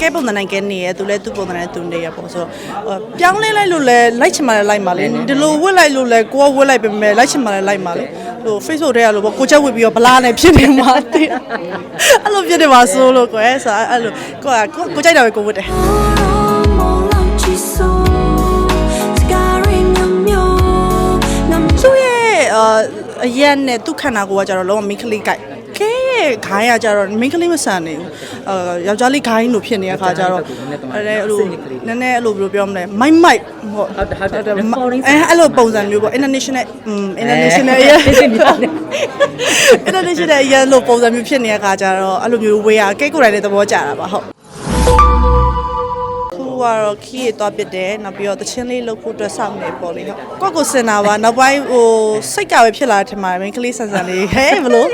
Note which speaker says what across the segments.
Speaker 1: ကဲပုံသဏ္ဍာန်ကဲနေရသူလည်းသူ့ပုံသဏ္ဍာန်သူနေရပေါ့ဆိုတော့ပြောင်းလဲလိုက်လို့လဲလိုက်ချင်မှလည်းလိုက်ပါလေဒီလိုဝစ်လိုက်လို့လဲကိုကဝစ်လိုက်ပေမဲ့လိုက်ချင်မှလည်းလိုက်ပါလေဟို Facebook ထဲကလို့ပေါ့ကိုချက်ဝစ်ပြီးတော့ဗလာနဲ့ဖြစ်နေမှာတဲ့အဲ့လိုဖြစ်နေမှာဆိုလို့ကွယ်ဆိုတော့အဲ့လိုကိုကကိုကြိုက်တာပဲကိုဝစ်တယ်သူ့ရဲ့အရက်နဲ့သူ့ခန္ဓာကိုယ်ကကြတော့လုံးဝမိခလေးကြိုက် ရဲ့ခိုင်းကကြတော့မိန်းကလေးမဆန်နေဘူးအာယောက်ျားလေးခိုင်းလို့ဖြစ်နေတဲ့ခါကြတော့အဲ့ဒါအဲ့လိုနည်းနည်းအဲ့လိုဘယ်လိုပြောမလဲမိုက်မိုက်ဟုတ်
Speaker 2: ဟုတ်တယ်ဟုတ်တယ်
Speaker 1: အဲအဲ့လိုပုံစံမျိုးပေါ့ international อืม international ရဲ့ international ရဲ့လို့ပုံစံမျိုးဖြစ်နေတဲ့ခါကြတော့အဲ့လိုမျိုးဝေးရကဲကိုယ်တိုင်လည်းသဘောကျတာပါဟုတ်ခု ကတော့ခီးရတော့ပြစ်တယ်နောက်ပြီးတော့တချင်းလေးလှုပ်ဖို့အတွက်စောင့်နေပေါ့လေဟုတ်ကိုယ့်ကိုစင်တာပါနောက်ပိုင်းဟိုစိတ်ကပဲဖြစ်လာတယ်ထင်ပါတယ်မင်းကလေးဆန်ဆန်လေးဟဲဘလို့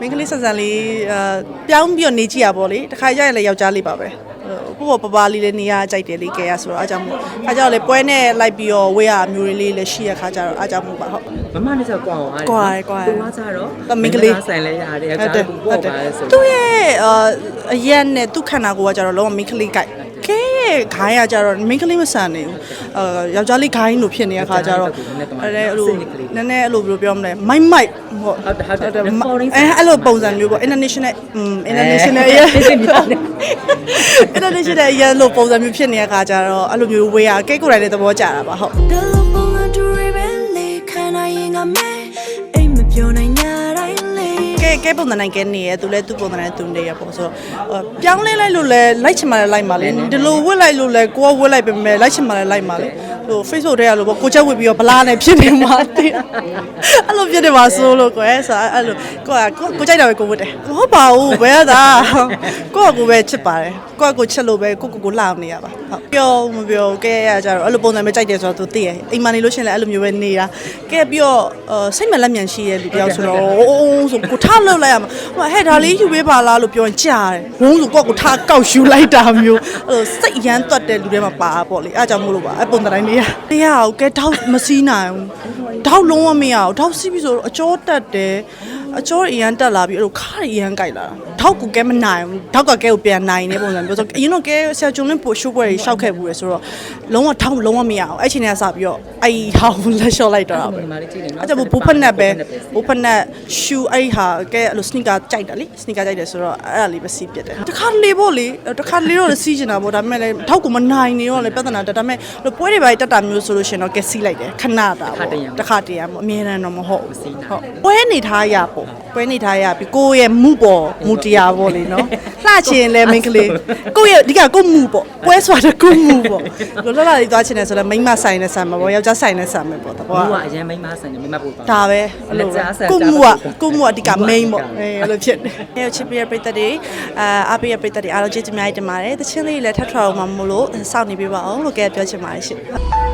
Speaker 1: မင်းကလေးဆန်ဆန်လေးအာပြောင်းပြီးတော့နေကြည့်ရပေါ့လေတခါကျရင်လည်းယောက်ျားလေးပါပဲဟိုပပပပလေးလေးနေရကြိုက်တယ်လေးကဲရဆိုတော့အားကြောင့်မို့အားကြောင့်လေပွဲနဲ့လိုက်ပြီးတော့ဝေးရအမျိုးလေးလည်းရှိရခါကြတော့အားကြောင့်မို့ပါဟုတ်
Speaker 2: မမနဲ့ဆိုကွာအောင်
Speaker 1: ကွာတယ်ကွာတယ်
Speaker 2: သူကကြတော့
Speaker 1: တော့မိန်းကလေး
Speaker 2: ဆိုင်လဲရတယ်အ
Speaker 1: ဟုတ်
Speaker 2: ကြ
Speaker 1: တယ်
Speaker 2: ဘူး
Speaker 1: ဟု
Speaker 2: ပေါ့
Speaker 1: တ်တယ်
Speaker 2: ပါလဲဆို
Speaker 1: သူ့ရဲ့အာအရက်နဲ့သူ့ခန္ဓာကိုယ်ကကြတော့လုံးဝမိန်းကလေးကြိုက်ကဲ ရဲ့ဂိုင်းကကြတော့မိန်းကလေးမဆန်နေဘူးအာယောက်ျားလေးဂိုင်းလို့ဖြစ်နေတဲ့အခါကျတော့အဲ့လိုနည်းနည်းအဲ့လိုဘယ်လိုပြောမလဲမိုက်မိုက်ဟုတ်
Speaker 2: ဟုတ်တယ်
Speaker 1: အဲ့လိုပုံစံမျိုးပေါ့ international international ရဲ့ international ရဲ့လို့ပုံစံမျိုးဖြစ်နေတဲ့အခါကျတော့အဲ့လိုမျိုးဝေးရကဲကိုယ်တိုင်လည်းသဘောကျတာပါဟုတ်
Speaker 3: I'm not your
Speaker 1: ကဲကဲပုံသဏ္ဍာန်ကဲနေရသူလည်းသူ့ပုံသဏ္ဍာန်သူနေရပေါ့ဆိုတော့ဟိုပြောင်းလဲလိုက်လို့လဲလိုက်ချင်မှလည်းလိုက်ပါလေဒီလိုဝစ်လိုက်လို့လဲကိုကဝစ်လိုက်ပဲမဲ့လိုက်ချင်မှလည်းလိုက်ပါလေဟို Facebook ထဲကလို့ပေါ့ကိုချက်ဝစ်ပြီးတော့ဗလားနဲ့ဖြစ်နေမှာတိအဲ့လိုဖြစ်နေမှာဆိုလို့ကွယ်ဆိုအဲ့လိုကိုကကိုကိုကြိုက်တာပဲကိုဝစ်တယ်ဟုတ်ပါဘူးဘယ်ရတာကိုကကိုပဲချစ်ပါတယ်ကိုကကိုချစ်လို့ပဲကိုကိုကိုလှအောင်နေရပါဟုတ်ပြောမပြောကဲရကြတော့အဲ့လိုပုံစံပဲကြိုက်တယ်ဆိုတော့သူသိရအိမ်မနေလို့ရှရင်လည်းအဲ့လိုမျိုးပဲနေတာကဲပြီးတော့စိတ်မလက်မြန်ရှိရဲ့လူတယောက်ဆိုတော့အိုးဆိုကိုထားလောက်လိုက်ရမှာဟိုဟဲ့ဒါလေးယူပေးပါလားလို့ပြောရင်ကြားတယ်ဘုံဆိုကိုကကိုထားကောက်ယူလိုက်တာမျိုးအဲ့လိုစိတ်ရမ်းတွတ်တဲ့လူတွေမှာပါပေါ့လေအဲ့ကြောင့်မို့လို့ပါအဲ့ပုံတိုင်းလေးရတရားကိုကဲထောက်မစီးနိုင်ဘူးထောက်လုံးဝမရဘူးထောက်စီးပြီးဆိုတော့အကျော်တက်တယ်အကျော်အရန်တက်လာပြီးအဲ့လိုခါရအရန်ကြိုက်လာတာ ထောက်ကကဲမနိုင်ဘူးထောက်ကကဲကိုပြန်နိုင်နေပုံစံမျိုးဆိုအရင်တော့ကဲဆရာဂျွန်လင်းပိုရှိုးပွဲတွေရှောက်ခဲ့ဘူးလေဆိုတော့လုံးဝထောက်လုံးဝမရအောင်အဲ့ချိန်ကစပြီးတော့အဲ့ဟာကိုလက်လျှော့လိုက်တော့တာပဲ
Speaker 2: ဒီမှာလေးကြည့်နေနော်
Speaker 1: အဲ့ကြောင့်ဘူဖက်နက်ပဲဘူဖက်နက်ရှူအဲ့ဟာကဲအဲ့လိုစနီကာကြိုက်တာလေစနီကာကြိုက်တယ်ဆိုတော့အဲ့ဒါလေးပဲစီးပြစ်တယ်တခါတလေပေါ့လေတခါတလေတော့လည်းစီးကျင်တာပေါ့ဒါပေမဲ့လည်းထောက်ကူမနိုင်နေတော့လည်းပြဿနာတက်ဒါပေမဲ့လို့ပွဲတွေပါတက်တာမျိုးဆိုလို့ရှင်တော့ကဲစီးလိုက်တယ်ခဏတာပေါ့တခါတရံပေါ့အမြဲတမ်းတော့မဟုတ်ဘူးဟုတ်ပွဲနေထားရပေါ့ပွဲနေထားရပြီကိုယ့်ရဲ့မှုပေါ်မူတရားပေါ့လေနော်လှချင်လဲမင်းကလေးကိုယ့်ရဲ့ဒီကကိုယ့်မှုပေါ့ပွဲဆိုတာကိုယ့်မှုပေါ့လောလောလေးသွားချင်တယ်ဆိုတော့မိန်းမဆိုင်နဲ့ဆံမှာပေါ့ယောက်ျားဆိုင်နဲ့ဆံမှာပေါ့တ
Speaker 2: ဘွာ
Speaker 1: ဘေား
Speaker 2: ကအရင်မိန်းမဆန်နေမိန်းမပို့ပါ
Speaker 1: ဒါပဲအဲ့လို
Speaker 2: လက်ကြားဆန်
Speaker 1: ကို
Speaker 2: ကြား
Speaker 1: မှု
Speaker 2: ပါ
Speaker 1: ကကိုမှုကအဓိက main ပေါ့အဲအဲ့လိုဖြစ်တယ်အဲချစ်ပြရပိတ်သက်တွေအာအပိရပိတ်သက်တွေအားလုံးကျေးဇူးအများကြီးတင်ပါတယ်တချင်းလေးလည်းထပ်ထွားအောင်မမို့လို့စောင့်နေပေးပါအောင်လို့ကဲပြောချင်ပါတယ်ရှင်